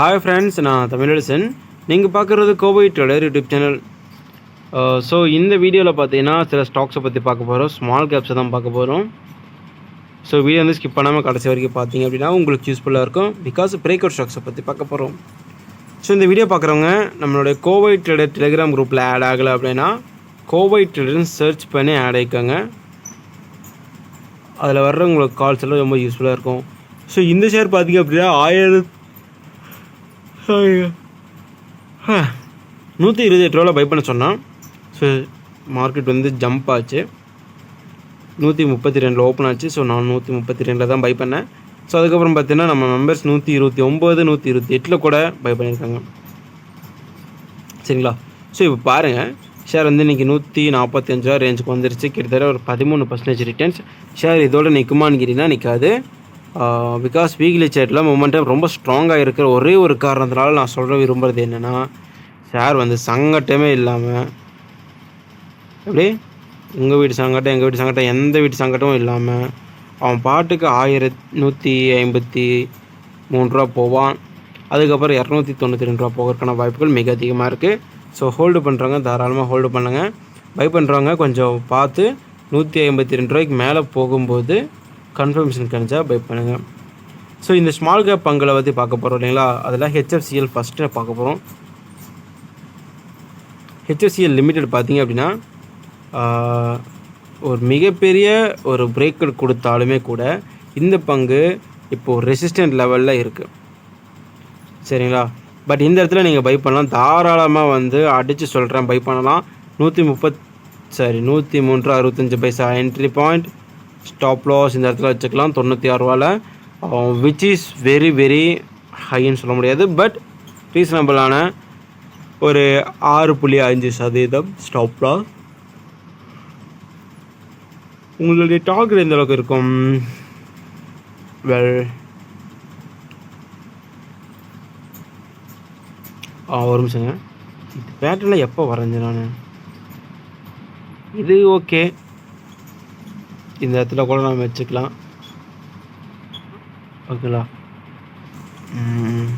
Hi friends நான் தமிழரசன். நீங்கள் பார்க்குறது Kovai trader YouTube channel so இந்த வீடியோவில் பார்த்தீங்கன்னா சில ஸ்டாக்ஸை பற்றி பார்க்க போகிறோம் ஸ்மால் கேப்ஸை தான் பார்க்க போகிறோம் ஸோ வீடியோ வந்து ஸ்கிப் பண்ணாமல் கடைசி வரைக்கும் பார்த்தீங்க அப்படின்னா உங்களுக்கு யூஸ்ஃபுல்லாக இருக்கும். பிகாஸ் பிரேக் அவுட் ஸ்டாக்ஸை பற்றி பார்க்க போகிறோம் ஸோ இந்த வீடியோ பார்க்குறவங்க நம்மளுடைய கோவை ட்ரெடர் டெலிகிராம் குரூப்பில் ஆட் ஆகலை அப்படின்னா கோவை ட்ரெடர்னு சர்ச் பண்ணி ஆட் ஆகிக்கோங்க அதில் வர்ற உங்களுக்கு கால்ஸ் எல்லாம் ரொம்ப யூஸ்ஃபுல்லாக இருக்கும். ஸோ இந்த ஷேர் பார்த்தீங்க அப்படின்னா ஆயிரத்து நூற்றி இருபது எட்டு ரூபா பை பண்ண சொன்னான். ஸோ மார்க்கெட் வந்து ஜம்ப் ஆச்சு. நூற்றி முப்பத்தி ரெண்டில் ஓப்பன் ஆச்சு. ஸோ நான் நூற்றி முப்பத்தி ரெண்டில் தான் பை பண்ணேன். ஸோ அதுக்கப்புறம் பார்த்தீங்கன்னா நம்ம மெம்பர்ஸ் நூற்றி இருபத்தி ஒம்பது நூற்றி இருபத்தி எட்டில் கூட பை பண்ணியிருக்காங்க. சரிங்களா? ஸோ இப்போ பாருங்கள் ஷேர் வந்து இன்றைக்கி நூற்றி நாற்பத்தஞ்சு ரூபா ரேஞ்சுக்கு வந்துருச்சு. கிட்டத்தட்ட ஒரு பதிமூணு பர்சன்டேஜ் ரிட்டர்ன்ஸ் ஷேர் இதோட நிற்குமான்னு கேட்டிங்கன்னா நிற்காது பிகாஸ் வீக்லி சேட்டில் மொமெண்டம் ரொம்ப ஸ்ட்ராங்காக இருக்கிற ஒரே ஒரு காரணத்தினால நான் சொல்ல விரும்புகிறது என்னென்னா ஷேர் வந்து சங்கட்டமே இல்லாமல் எப்படி? உங்கள் வீட்டு சங்கட்டம் எங்கள் வீட்டு சங்கட்டம் எந்த வீட்டு சங்கட்டமும் இல்லாமல் அவன் பாட்டுக்கு ஆயிரத் நூற்றி ஐம்பத்தி மூணு ரூபா போவான். அதுக்கப்புறம் இரநூத்தி தொண்ணூற்றி ரெண்டு ரூபா போகிறதுக்கான வாய்ப்புகள் மிக அதிகமாக இருக்குது ஸோ ஹோல்டு பண்ணுறவங்க தாராளமாக ஹோல்டு பண்ணுங்கள் பை பண்ணுறவங்க கொஞ்சம் பார்த்து நூற்றி ஐம்பத்தி ரெண்டு ரூபாய்க்கு மேலே போகும்போது கன்ஃபர்மேஷன் கிடைச்சா பை பண்ணுங்கள் ஸோ இந்த ஸ்மால் கேப் பங்களை பற்றி பார்க்க போகிறோம் இல்லைங்களா? அதில் ஹெச்எஃப்சிஎல் ஃபஸ்ட்டு பார்க்க போகிறோம் ஹெச்எஃப்சிஎல் லிமிடெட் பார்த்தீங்க அப்படின்னா ஒரு மிகப்பெரிய ஒரு பிரேக் கொடுத்தாலுமே கூட இந்த பங்கு இப்போது ரெசிஸ்டன்ட் லெவலில் இருக்குது சரிங்களா? பட் இந்த இடத்துல நீங்கள் பை பண்ணலாம். தாராளமாக வந்து அடித்து சொல்கிறேன் பை பண்ணலாம். நூற்றி முப்பத் சாரி நூற்றி மூன்று அறுபத்தஞ்சு paisa entry point stop loss இந்த இடத்துல வச்சுக்கலாம். தொண்ணூற்றி ஆறுரூவாவில் விச் இஸ் வெரி வெரி ஹைன்னு சொல்ல முடியாது. பட் ரீசனபிளான ஒரு ஆறு புள்ளி அஞ்சு சதவீதம் ஸ்டாப் லாஸ் உங்களுடைய டார்கெட் எந்த அளவுக்கு இருக்கும்? வெல் ஆ ஒரு நிமிஷங்க. பேட்டரியில் எப்போ வரைஞ்சேன் நான்? இது ஓகே இந்த இடத்துல கூட நம்ம வச்சுக்கலாம். ஓகேங்களா ம்.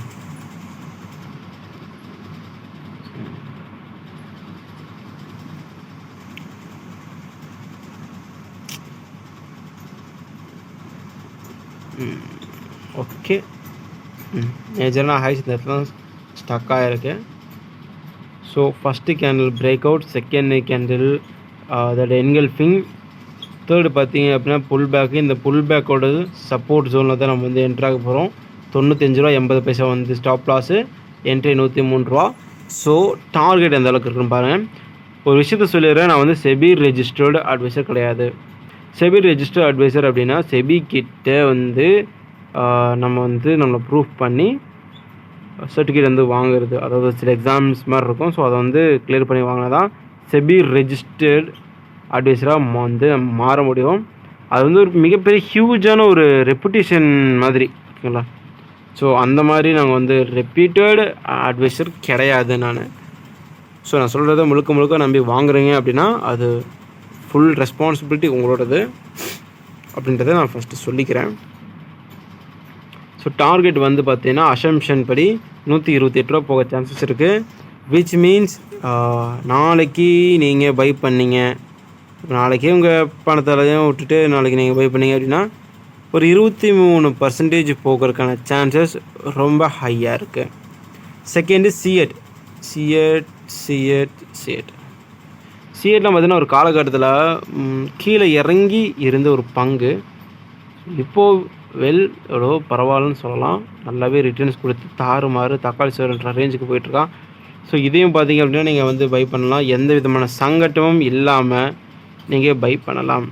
ம். ஓகே. ம். மேஜரான ஹைஸ் இந்த இடத்துல ஸ்டக் ஆகிருக்கு so first candle break out second candle அதோட என்கல்ஃபிங் தேர்டு பார்த்தீங்க அப்படின்னா புல் பேக்கு இந்த புல் பேக்கோட சப்போர்ட் ஜோனில் தான் நம்ம வந்து என்ட்ராக போகிறோம் தொண்ணூத்தஞ்சு ரூபா எண்பது பைசா வந்து ஸ்டாப் லாஸு என்ட்ரி நூற்றி மூணு ரூபா. ஸோ டார்கெட் எந்த அளவுக்கு இருக்குன்னு பாருங்கள் ஒரு விஷயத்த சொல்லிடுறேன். நான் வந்து செபி ரெஜிஸ்டர்டு அட்வைசர் கிடையாது. செபி ரெஜிஸ்டர்ட் அட்வைசர் அப்படின்னா செபி கிட்ட வந்து நம்ம வந்து நம்மளை ப்ரூஃப் பண்ணி சர்டிஃபிகேட் வந்து வாங்குறது. அதாவது சில எக்ஸாம்ஸ் மாதிரி இருக்கும். ஸோ அதை வந்து கிளியர் பண்ணி வாங்கினா தான் செபி ரெஜிஸ்டர்ட் அட்வைஸராக வந்து மாற முடியும். அது வந்து ஒரு மிகப்பெரிய ஹியூஜான ஒரு ரெப்புடேஷன் மாதிரி ஓகேங்களா ஸோ அந்த மாதிரி நாங்கள் வந்து ரெப்யூட்டட் அட்வைசர் கிடையாது நான். ஸோ நான் சொல்கிறத முழுக்க முழுக்க நம்பி வாங்குறீங்க அப்படின்னா அது ஃபுல் ரெஸ்பான்சிபிலிட்டி உங்களோடது அப்படின்றத நான் ஃபஸ்ட்டு சொல்லிக்கிறேன். ஸோ டார்கெட் வந்து பார்த்தீங்கன்னா அசம்ஷன் படி நூற்றி இருபத்தி எட்டு ரூபா போக சான்சஸ் இருக்குது விச் மீன்ஸ் நாளைக்கு நீங்கள் பை பண்ணீங்க. நாளைக்கே உங்கள் பணத்தாலையும் விட்டுட்டு நாளைக்கு நீங்கள் பை பண்ணீங்க அப்படின்னா ஒரு இருபத்தி மூணு பர்சன்டேஜ் போகிறதுக்கான சான்சஸ் ரொம்ப ஹையாக இருக்குது செகண்டு சிஎட் சிஎட் சிஎட் சிஎட் சிஎட்லாம் பார்த்தீங்கன்னா ஒரு காலகட்டத்தில் கீழே இறங்கி இருந்த ஒரு பங்கு. இப்போது வெல் எவ்வளோ பரவாயில்லன்னு சொல்லலாம். நல்லாவே ரிட்டர்ன்ஸ் கொடுத்து தாறுமாறு தக்காளி சோறுன்ற ரேஞ்சுக்கு போயிட்டுருக்கான் ஸோ இதையும் பார்த்தீங்க அப்படின்னா நீங்கள் வந்து பை பண்ணலாம். எந்த விதமான சங்கட்டமும் இல்லாமல் நீங்கள் பை பண்ணலாம்.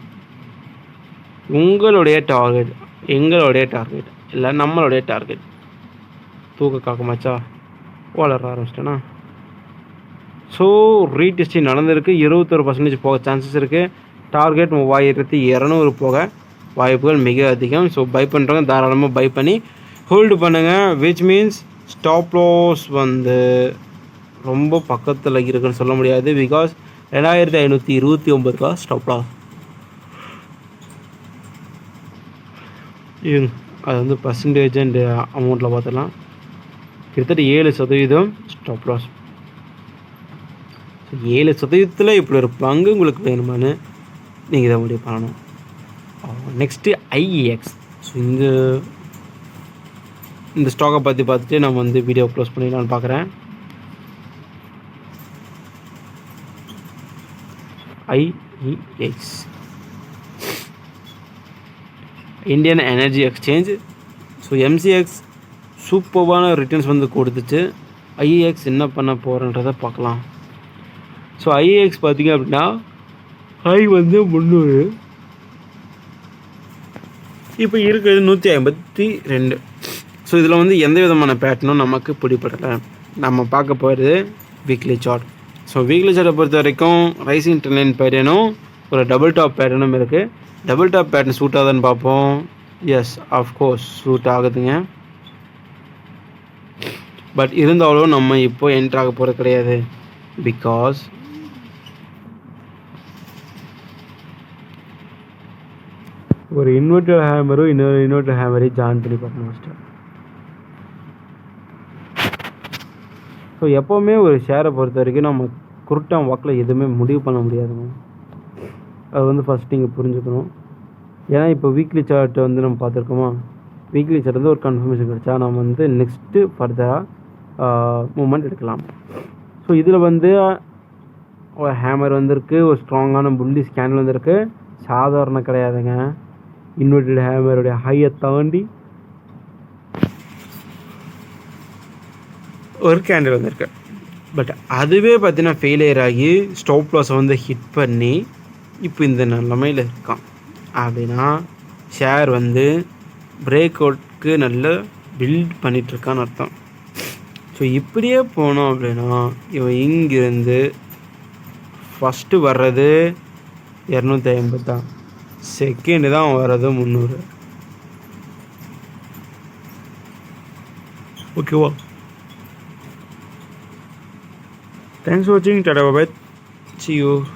உங்களுடைய டார்கெட் எங்களுடைய டார்கெட் இல்லை நம்மளுடைய டார்கெட் தூக்க காக்கமாச்சா வளர ஆரம்பிச்சிட்டேன்னா ஸோ ரீடெஸ்டிங் நடந்திருக்கு. இருபத்தொரு பர்சன்டேஜ் போக சான்சஸ் இருக்குது டார்கெட் மூவாயிரத்தி இரநூறு போக வாய்ப்புகள் மிக அதிகம். ஸோ பை பண்ணுறவங்க தாராளமாக பை பண்ணி ஹோல்டு பண்ணுங்கள் விச் மீன்ஸ் ஸ்டாப் லாஸ் வந்து ரொம்ப பக்கத்தில் இருக்குன்னு சொல்ல முடியாது. பிகாஸ் ரெண்டாயிரத்தி ஐநூற்றி இருபத்தி ஒம்பது ரூபா ஸ்டாப் லாஸ் அது வந்து பர்சன்டேஜ் அண்ட் அமௌண்ட்டில் பார்த்துலாம் கிட்டத்தட்ட ஏழு சதவீதம் ஸ்டாப் லாஸ் ஸோ ஏழு சதவீதத்தில் இப்படி ஒரு பங்கு உங்களுக்கு வேணுமான்னு நீங்கள் இதை முடிவு பண்ணணும். நெக்ஸ்ட்டு ஐஇஎக்ஸ் ஸோ இந்த இந்த ஸ்டாக்கை பற்றி பார்த்துட்டு நம்ம வந்து வீடியோ க்ளோஸ் பண்ணிடலான்னு பார்க்குறேன் IEX Indian energy exchange so MCX சூப்பர்வான returns வந்து கொடுத்துச்சு ஐஏஎக்ஸ் என்ன பண்ண போகிறன்றதை பார்க்கலாம். ஸோ ஐஏஎக்ஸ் பார்த்தீங்க அப்படின்னா ஹை வந்து முந்நூறு. இப்போ இருக்கிறது நூற்றி ஐம்பத்தி ரெண்டு. ஸோ இதில் வந்து எந்த விதமான பேட்டர்னும் நமக்கு பிடிப்படலை நம்ம பார்க்க போகிறது வீக்லி சார்ட் ஸோ வீக்லி சார்ட்டை பொறுத்த வரைக்கும் ரைசிங் ட்ரெயின் பேட்டர்னும் ஒரு டபுள் டாப் பேட்டர்னும் இருக்குது டபுள் டாப் பேட்டர்ன் சூட் ஆகுதுன்னு பார்ப்போம். எஸ் ஆஃப்கோர்ஸ் சூட் ஆகுதுங்க. பட் இருந்தாலும் நம்ம இப்போ என்ட்ரு ஆக போகிறது கிடையாது. பிகாஸ் ஒரு இன்வெர்டர் ஹேமரும் இன்னொரு இன்வெர்டர் ஹேமரையும் ஜாயின் பண்ணி பார்க்கணும் ஃபஸ்ட்டு ஸோ எப்போவுமே ஒரு ஷேரை பொறுத்த வரைக்கும் நம்ம குருட்டான் வாக்கில் எதுவுமே முடிவு பண்ண முடியாதுங்க அது வந்து ஃபஸ்ட் நீங்கள் புரிஞ்சுக்கணும். ஏன்னா இப்போ வீக்லி சார்ட்டை வந்து நம்ம பார்த்துருக்கோமா? வீக்லி சார்ட் வந்து ஒரு கன்ஃபர்மேஷன் கிடச்சா நம்ம வந்து நெக்ஸ்ட்டு ஃபர்தராக மூமெண்ட் எடுக்கலாம். ஸோ இதில் வந்து ஒரு ஹேமர் வந்திருக்கு ஒரு ஸ்ட்ராங்கான புள்ளி ஸ்கேன் வந்திருக்கு. சாதாரண கிடையாதுங்க. இன்வெர்டட் ஹேமருடைய ஹையை தாண்டி ஒரு கேண்டில் வந்திருக்கு. பட் அதுவே பார்த்தீங்கன்னா ஃபெயிலியர் ஆகி ஸ்டாப் லாஸை வந்து ஹிட் பண்ணி இப்போ இந்த நிலமையில் இருக்கான். அப்படின்னா ஷேர் வந்து பிரேக் அவுட்க்கு நல்ல பில்ட் பண்ணிகிட்ருக்கான்னு அர்த்தம். ஸோ இப்படியே போனோம் அப்படின்னா இவன் இங்கிருந்து ஃபஸ்ட்டு வர்றது இரநூத்தி ஐம்பது. தான் செகண்டு தான் வர்றது முந்நூறு. ஓகேவா Thanks for watching. Tata bye bye. See you.